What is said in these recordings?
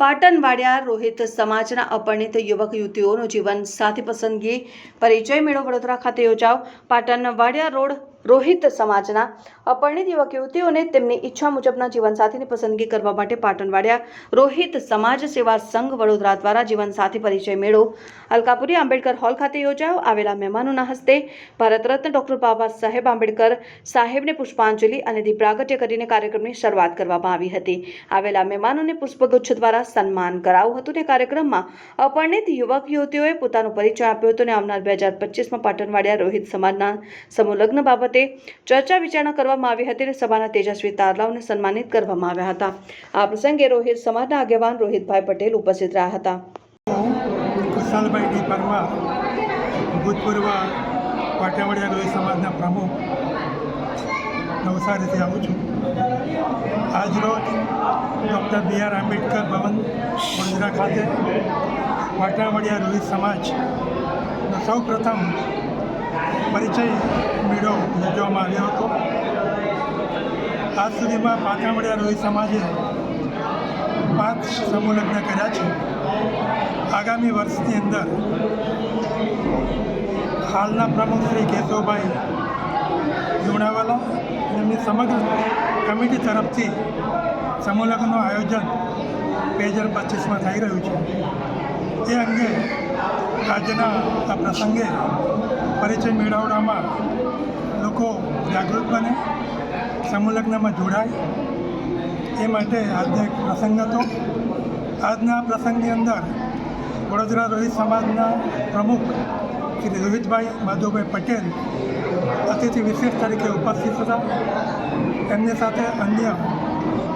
પાટણવાડિયા રોહિત સમાજના અપરિણિત યુવક યુવતીઓનું જીવન સાથી પસંદગી. પરિચય મેળો વડોદરા ખાતે યોજાવ પાટણવાડિયા રોડ રોહિત સમાજના અપરિણિત યુવક યુવતીઓને તેમની ઈચ્છા મુજબના જીવનસાથીની પસંદગી કરવા માટે પાટણવાડિયા રોહિત સમાજ સેવા સંઘ વડોદરા દ્વારા જીવનસાથી પરિચય મેળો. અલકાપુરી આંબેડકર હોલ ખાતે યોજાયો. આવેલા મહેમાનોના હસ્તે ભારત રત્ન ડોક્ટર બાબા સાહેબ આંબેડકર સાહેબને પુષ્પાંજલિ અને દીપ પ્રાગટ્ય કરીને કાર્યક્રમની શરૂઆત કરવામાં આવી હતી. આવેલા મહેમાનોને પુષ્પગુચ્છ દ્વારા સન્માન કરાવ્યું હતું ને કાર્યક્રમમાં અપરિણિત યુવક યુવતીઓએ પોતાનો પરિચય આપ્યો હતો અને આવનાર બે હજાર પચીસમાં પાટણવાડિયા રોહિત સમાજના સમૂહ લગ્ન બાબતે ચર્ચા વિચારણા કરવામાં આવી હતી અને સભાના તેજસ્વી તારલાઓને સન્માનિત કરવામાં આવ્યા હતા. આ પ્રસંગે રોહિત સમાજના આગેવાન રોહિતભાઈ પટેલ ઉપસ્થિત રહ્યા હતા. ભૂતપૂર્વ પાટાવાડિયા રોહિત સમાજના પ્રમુખ નવસારીથી આવું છું. આજરોજ doctor B R Ambedkar Bhavan Vadodara ખાતે પાટાવાડિયા રોહિત સમાજ સૌ પ્રથમ પરિચય મેળો યોજવામાં આવ્યો હતો. આજ સુધીમાં પાટાવાડિયા રોહિત સમાજે પાંચ સમૂહ લગ્ન કર્યા છે. આગામી વર્ષની અંદર હાલના પ્રમુખ શ્રી કેશવભાઈ લુણાવાલા એમની સમગ્ર કમિટી તરફથી સમૂહ લગ્નનું આયોજન બે હજાર પચીસમાં થઈ રહ્યું છે. એ અંગે આ પ્રસંગે પરિચય મેળવવામાં લોકો જાગૃત બને સમૂહ લગ્નમાં જોડાય. એ માટે આજનો એક પ્રસંગ હતો. આજના પ્રસંગની અંદર વડોદરા રોહિત સમાજના પ્રમુખ શ્રી રોહિતભાઈ માધવભાઈ પટેલ અતિથિ વિશેષ તરીકે ઉપસ્થિત હતા. એમની સાથે અન્ય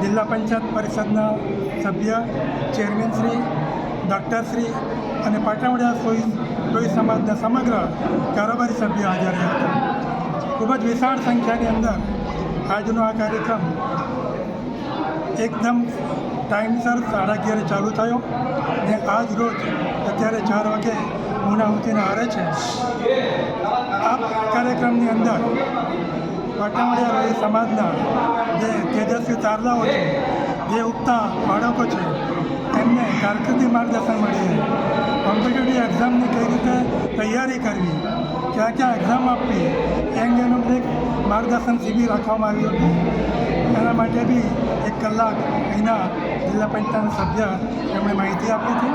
જિલ્લા પંચાયત પરિષદના સભ્ય, ચેરમેન શ્રી ડૉક્ટરશ્રી અને પાટણવડા રોહિત રોહિત સમાજના સમગ્ર કારોબારી સભ્યો હાજર રહ્યા હતા. ખૂબ જ વિશાળ સંખ્યાની અંદર આજનો આ કાર્યક્રમ એકદમ ટાઈમસર સાડા અગિયારે ચાલુ થયો ને આજ રોજ અત્યારે ચાર વાગે ઉનાહુતિને હારે છે. આ કાર્યક્રમની અંદર પાટણવાડિયા રોહિત સમાજના જે તેજસ્વી તારલાઓ છે, જે ઉગતા બાળકો છે એમને કારકિર્દી માર્ગદર્શન મળી કોમ્પિટિટિવ એક્ઝામની કઈ રીતે તૈયારી કરવી, ક્યાં ક્યાં એક્ઝામ આપવી, એ અંગેનું એક માર્ગદર્શન શિબિર રાખવામાં આવ્યું હતું. એના માટે બી એક કલાક અહીંના જિલ્લા પંચાયત સભ્ય એમણે માહિતી આપી હતી.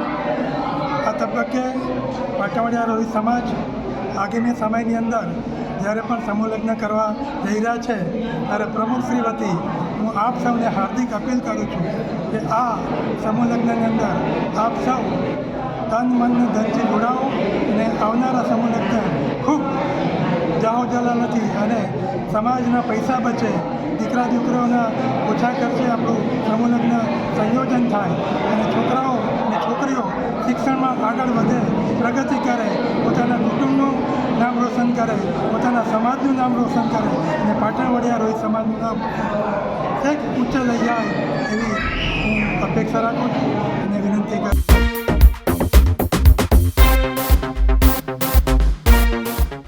આ તબક્કે પાટાવાડિયા રોહિત સમાજ આગામી સમયની અંદર જ્યારે પણ સમૂહ લગ્ન કરવા જઈ રહ્યા છે, ત્યારે પ્રમુખ શ્રી વતી હું આપ સૌને હાર્દિક અપીલ કરું છું કે આ સમૂહ અંદર આપ સૌ તન, મન, ધનથી જોડાઓ અને આવનારા સમૂહ લગ્ન ખૂબ જાહો નથી અને સમાજના પૈસા બચે દીકરા દીકરીઓના ઓછા ખર્ચે આપણું સમૂહ લગ્ન સંયોજન થાય અને છોકરાઓ અને છોકરીઓ શિક્ષણમાં આગળ વધે, પ્રગતિ કરે, પોતાના નામ રોશન કરે, પોતાના સમાજનું નામ રોશન કરે અને પાટણ વડિયા રોહિત સમાજનું નામ એક ઉચ્ચ લઈ જાય એવી હું અપેક્ષા રાખું છું અને વિનંતી કરું